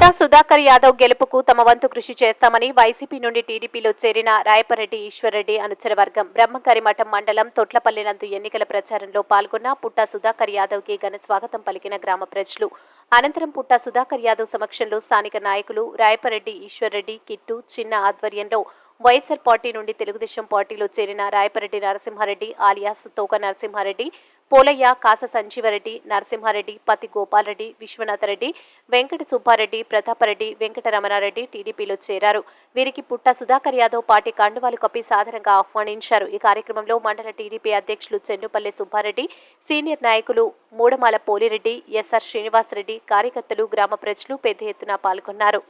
పుట్టా సుధాకర్ యాదవ్ గెలుపుకు తమ వంతు కృషి చేస్తామని వైసీపీ నుండి టీడీపీలో చేరిన రాయపరెడ్డి ఈశ్వర్రెడ్డి అనుచర వర్గం బ్రహ్మకరిమఠం మండలం తొట్లపల్లి నందు ఎన్నికల ప్రచారంలో పాల్గొన్న పుట్టా సుధాకర్ యాదవ్కి ఘన స్వాగతం పలికిన గ్రామ ప్రజలు. అనంతరం పుట్టా సుధాకర్ యాదవ్ సమక్షంలో స్థానిక నాయకులు రాయపరెడ్డి ఈశ్వర్రెడ్డి కిట్టు చిన్న ఆధ్వర్యంలో వైఎస్ఆర్ పార్టీ నుండి తెలుగుదేశం పార్టీలో చేరిన రాయపరెడ్డి నరసింహారెడ్డి ఆలియాస్ తోక నరసింహారెడ్డి పోలయ్య కాస సంజీవరెడ్డి నరసింహారెడ్డి పతి గోపాలరెడ్డి విశ్వనాథరెడ్డి వెంకట సుబ్బారెడ్డి ప్రతాపరెడ్డి వెంకటరమణారెడ్డి టీడీపీలో చేరారు. వీరికి పుట్ట సుధాకర్ యాదవ్ పార్టీ కండువాలు కప్పి సాధారణంగా ఆహ్వానించారు. ఈ కార్యక్రమంలో మండల టీడీపీ అధ్యక్షులు చెన్నుపల్లి సుబ్బారెడ్డి సీనియర్ నాయకులు మూడమాల పోలిరెడ్డి ఎస్ఆర్ శ్రీనివాసరెడ్డి కార్యకర్తలు గ్రామ ప్రజలు పెద్ద ఎత్తున పాల్గొన్నారు.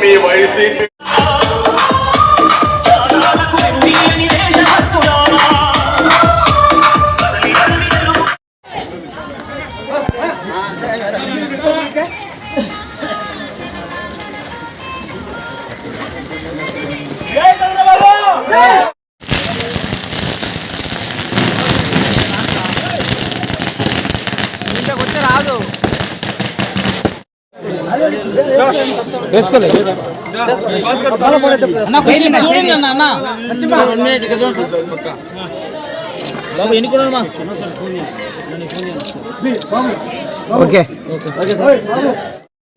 మీ వైసీపీ దేశభక్తులారా. కదలి కదలి తెలుగు చూడండి అన్న అన్న బాబు ఎన్ని కొనమ్మా ఓకే ఓకే సార్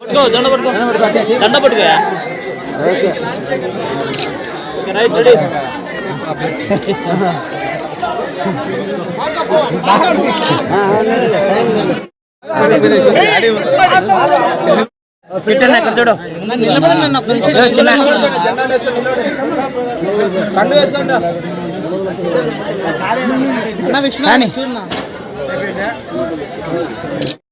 పట్టుకో దండ పట్టుకో దండ పట్టుకో okay okay right ready fit అన్న ఇక్కడ చూడు. అన్న విష్ణు